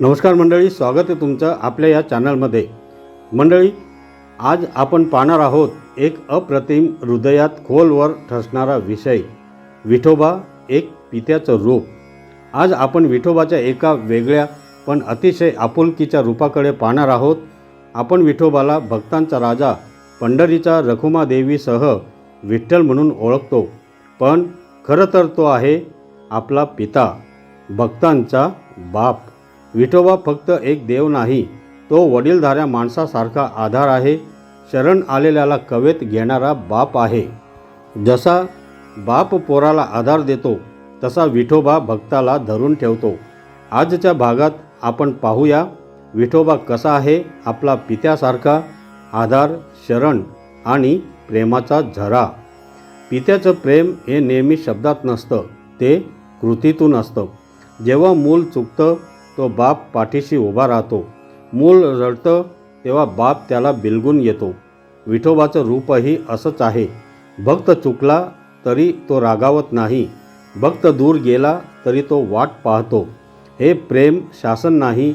नमस्कार मंडळी स्वागत आहे तुमचं आपल्या या चॅनलमध्ये. मंडळी आज आपण पाहणार आहोत एक अप्रतिम हृदयात खोलवर ठसणारा विषय विठोबा एक पित्याचं रूप. आज आपण विठोबाच्या एका वेगळ्या पण अतिशय आपुलकीच्या रूपाकडे पाहणार आहोत. आपण विठोबाला भक्तांचा राजा पंढरीचा रखुमादेवीसह विठ्ठल म्हणून ओळखतो. पण खरं तर तो आहे आपला पिता भक्तांचा बाप. विठोबा फक्त एक देव नाही तो वडीलधाऱ्या माणसासारखा आधार आहे. शरण आलेल्याला कवेत घेणारा बाप आहे. जसा बाप पोराला आधार देतो तसा विठोबा भक्ताला धरून ठेवतो. आजच्या भागात आपण पाहूया विठोबा कसा आहे आपला पित्यासारखा आधार शरण आणि प्रेमाचा झरा. पित्याचं प्रेम हे नेहमी शब्दात नसतं ते कृतीतून असतं. जेव्हा मूल चुकतं तो बाप पाठीशी उभा राहतो. मूल रडतं तेव्हा बाप त्याला बिलगून येतो. विठोबाचं रूपही असंच आहे. भक्त चुकला तरी तो रागावत नाही. भक्त दूर गेला तरी तो वाट पाहतो. हे प्रेम शासन नाही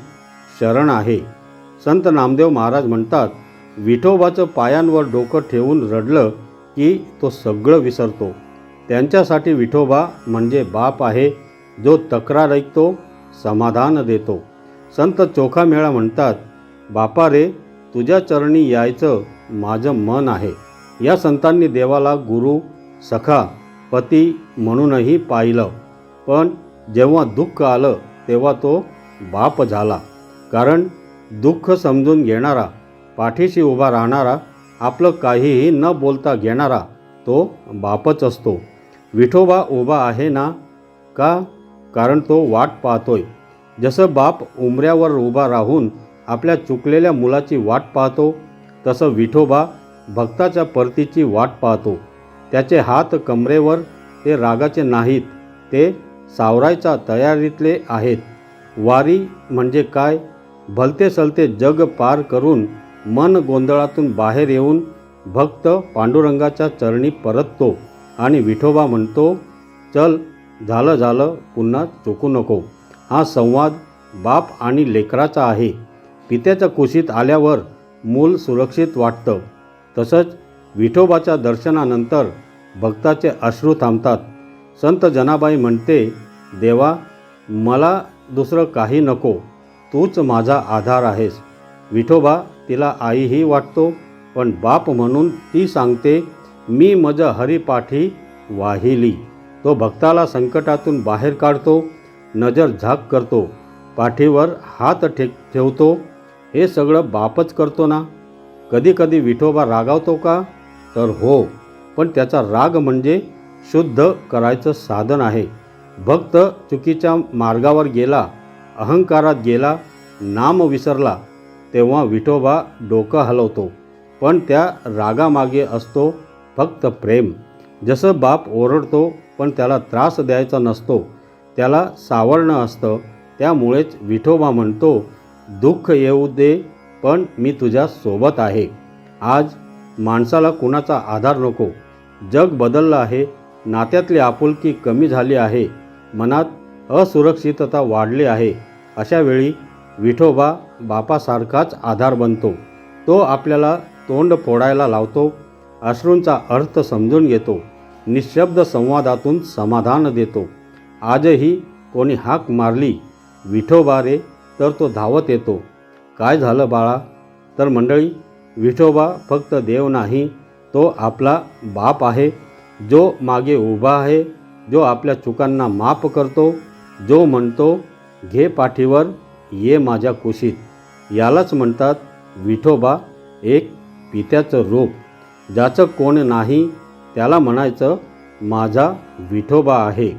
शरण आहे. संत नामदेव महाराज म्हणतात विठोबाचं पायांवर डोकं ठेवून रडलं की तो सगळं विसरतो. त्यांच्यासाठी विठोबा म्हणजे बाप आहे जो तक्रार ऐकतो समाधान देतो. संत चोखा मेळा म्हणतात बापा रे तुझ्या चरणी यायचं माझं मन आहे. या संतांनी देवाला गुरु सखा पती म्हणूनही पाहिलं. पण जेव्हा दुःख आलं तेव्हा तो बाप झाला. कारण दुःख समजून घेणारा पाठीशी उभा राहणारा आपलं काहीही न बोलता घेणारा तो बापच असतो. विठोबा उभा आहे ना? का? कारण तो वाट पाहतोय. जसं बाप उमऱ्यावर उभा राहून आपल्या चुकलेल्या मुलाची वाट पाहतो तसं विठोबा भक्ताच्या परतीची वाट पाहतो. त्याचे हात कमरेवर ते रागाचे नाहीत ते सावरायच्या तयारीतले आहेत. वारी म्हणजे काय? भलते सलते जग पार करून मन गोंधळातून बाहेर येऊन भक्त पांडुरंगाच्या चरणी परततो आणि विठोबा म्हणतो चल झालं झालं पुन्हा चुकू नको. हा संवाद बाप आणि लेकराचा आहे. पित्याच्या कुशीत आल्यावर मूल सुरक्षित वाटतं. तसंच विठोबाच्या दर्शनानंतर भक्ताचे अश्रू थांबतात. संत जनाबाई म्हणते देवा मला दुसरं काही नको. तूच माझा आधार आहेस. विठोबा तिला आईही वाटतो पण बाप म्हणून ती सांगते मी मज हरिपाठी वाहिली. तो भक्ताला संकटातून बाहेर काढतो नजर झाक करतो पाठीवर हात ठे ठेवतो हे सगळं बापच करतो ना? कधीकधी विठोबा रागावतो का? तर हो पण त्याचा राग म्हणजे शुद्ध करायचं साधन आहे. भक्त चुकीच्या मार्गावर गेला अहंकारात गेला नाम विसरला तेव्हा विठोबा डोकं हलवतो. पण त्या रागामागे असतो फक्त प्रेम. जसं बाप ओरडतो पण त्याला त्रास द्यायचा नसतो त्याला सावरणं असतं त्यामुळेच विठोबा म्हणतो दुःख येऊ दे पण मी तुझ्या सोबत आहे. आज माणसाला कुणाचा आधार नको. जग बदललं आहे नात्यातली आपुलकी कमी झाली आहे मनात असुरक्षितता वाढली आहे. अशा वेळी विठोबा बापासारखाच आधार बनतो. तो आपल्याला तोंड फोडायला लावतो अश्रूंचा अर्थ समजून घेतो. निशब्द संवादातून समाधान देतो. आजही कोणी हाक मारली विठोबा रे तर तो धावत येतो. काय झालं बाळा? तर मंडळी विठोबा फक्त देव नाही तो आपला बाप आहे. जो मागे उभा आहे जो आपल्या चुकांना माफ करतो जो म्हणतो घे पाठीवर ये माझ्या कुशीत. यालाच म्हणतात विठोबा एक पित्याचं रूप ज्याचं कोण नाही त्याला म्हणायचं माझा विठोबा आहे.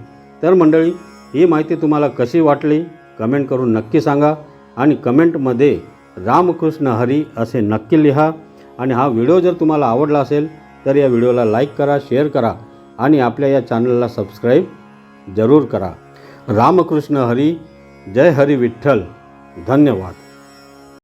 तर मंडळी ही माहिती तुम्हाला कशी वाटली? कमेंट करून नक्की सांगा आणि कमेंटमध्ये रामकृष्ण हरी असे नक्की लिहा. आणि हा व्हिडिओ जर तुम्हाला आवडला असेल तर या व्हिडिओला लाईक करा शेअर करा आणि आपल्या या चॅनलला सबस्क्राईब जरूर करा. रामकृष्ण हरी जय हरी विठ्ठल. धन्यवाद.